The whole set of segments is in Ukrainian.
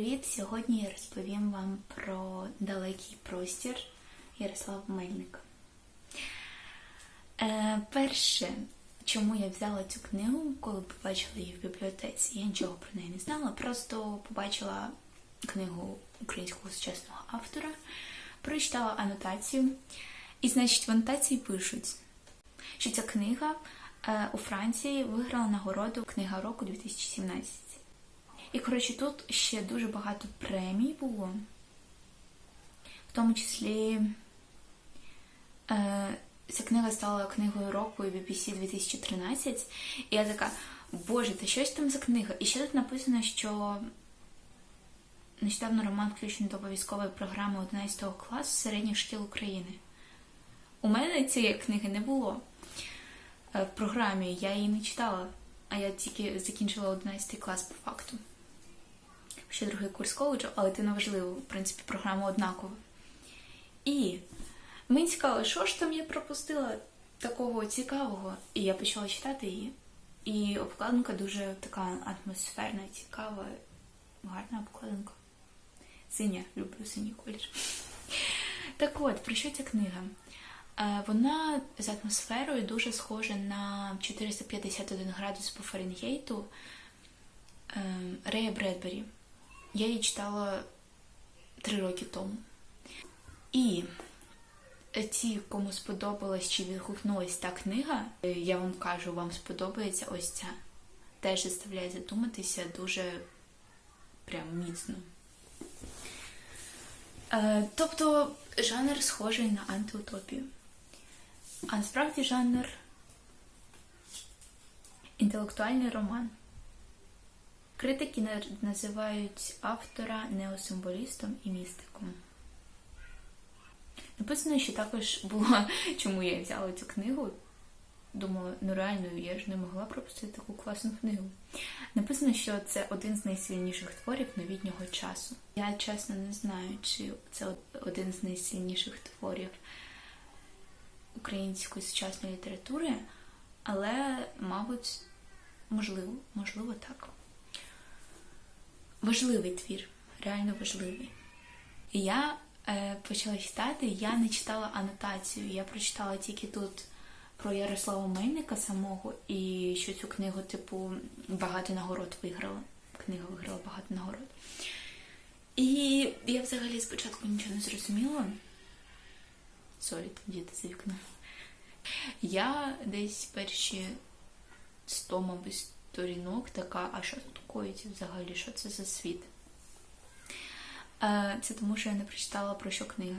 привіт! Сьогодні я розповім вам про далекий простір Ярослава Мельника. Е, перше, чому я взяла цю книгу, коли побачила її в бібліотеці, я нічого про неї не знала, просто побачила книгу українського сучасного автора, прочитала анотацію, і, значить, в анотації пишуть, що ця книга е, у Франції виграла нагороду Книга року 2017. І, коротше, тут ще дуже багато премій було, в тому числі е, ця книга стала книгою року BBC 2013. І я така, боже, це щось там за книга. І ще тут написано, що нещодавно роман включений до обов'язкової програми 11 класу середніх шкіл України. У мене цієї книги не було е, в програмі, я її не читала, а я тільки закінчила 11 клас по факту ще другий курс коледжу, але це не важливо, в принципі, програма однакова. І мені цікаво, що ж там я пропустила такого цікавого. І я почала читати її. І обкладинка дуже така атмосферна, цікава, гарна обкладинка. Синя, люблю синій колір. Так от, про що ця книга? Е, Вона з атмосферою дуже схожа на 451 градус по Фаренгейту е, Рея Бредбері. Я її читала три роки тому. І ті, кому сподобалась чи відгукнулась та книга, я вам кажу, вам сподобається ось ця. Теж заставляє задуматися дуже прям міцно. Е, тобто жанр схожий на антиутопію. А насправді жанр інтелектуальний роман. Критики називають автора неосимволістом і містиком. Написано, що також було, чому я взяла цю книгу. Думала, ну реально, я ж не могла пропустити таку класну книгу. Написано, що це один з найсильніших творів новітнього часу. Я чесно не знаю, чи це один з найсильніших творів української сучасної літератури, але, мабуть, можливо, можливо, так. Важливий твір, реально важливий. І я е, почала читати, я не читала анотацію. Я прочитала тільки тут про Ярослава Мельника самого, і що цю книгу, типу, багато нагород виграла. Книга виграла багато нагород. І я взагалі спочатку нічого не зрозуміла. Сорі, діти за вікном. Я десь перші 100, мабуть, сторінок така, а що тут коїться взагалі, що це за світ? Е, це тому, що я не прочитала про що книга.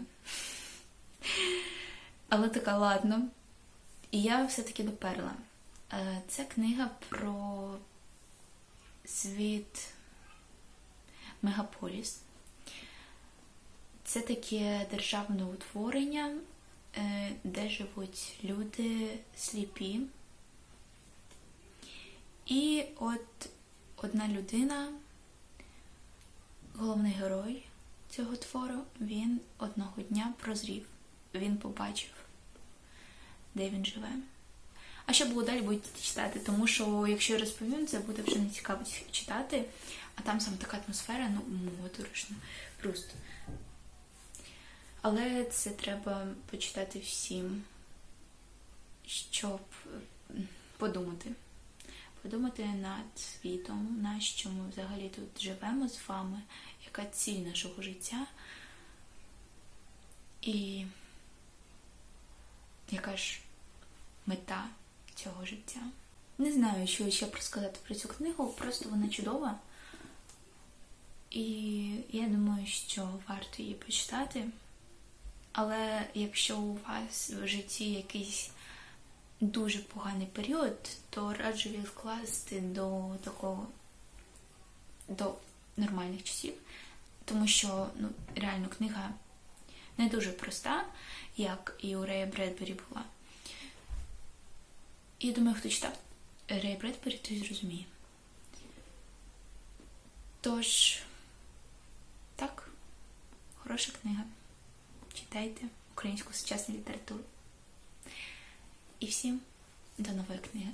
Але така, ладно. І я все-таки доперла. Це книга про світ Мегаполіс. Це таке державне утворення, е, де живуть люди сліпі. І от одна людина, головний герой цього твору, він одного дня прозрів. Він побачив, де він живе. А що було далі, будете читати, тому що, якщо я розповім, це буде вже не цікаво читати, а там саме така атмосфера, ну, моторошна, просто. Але це треба почитати всім, щоб подумати подумати над світом, на що ми взагалі тут живемо з вами, яка ціль нашого життя і яка ж мета цього життя. Не знаю, що ще розказати про цю книгу, просто вона чудова. І я думаю, що варто її почитати. Але якщо у вас в житті якийсь дуже поганий період, то раджу відкласти до такого до нормальних часів, тому що ну, реально книга не дуже проста, як і у Рея Бредбері була. Я думаю, хто читав Рея Бредбері, той зрозуміє. Тож, так, хороша книга. Читайте українську сучасну літературу. І всім до нових книги.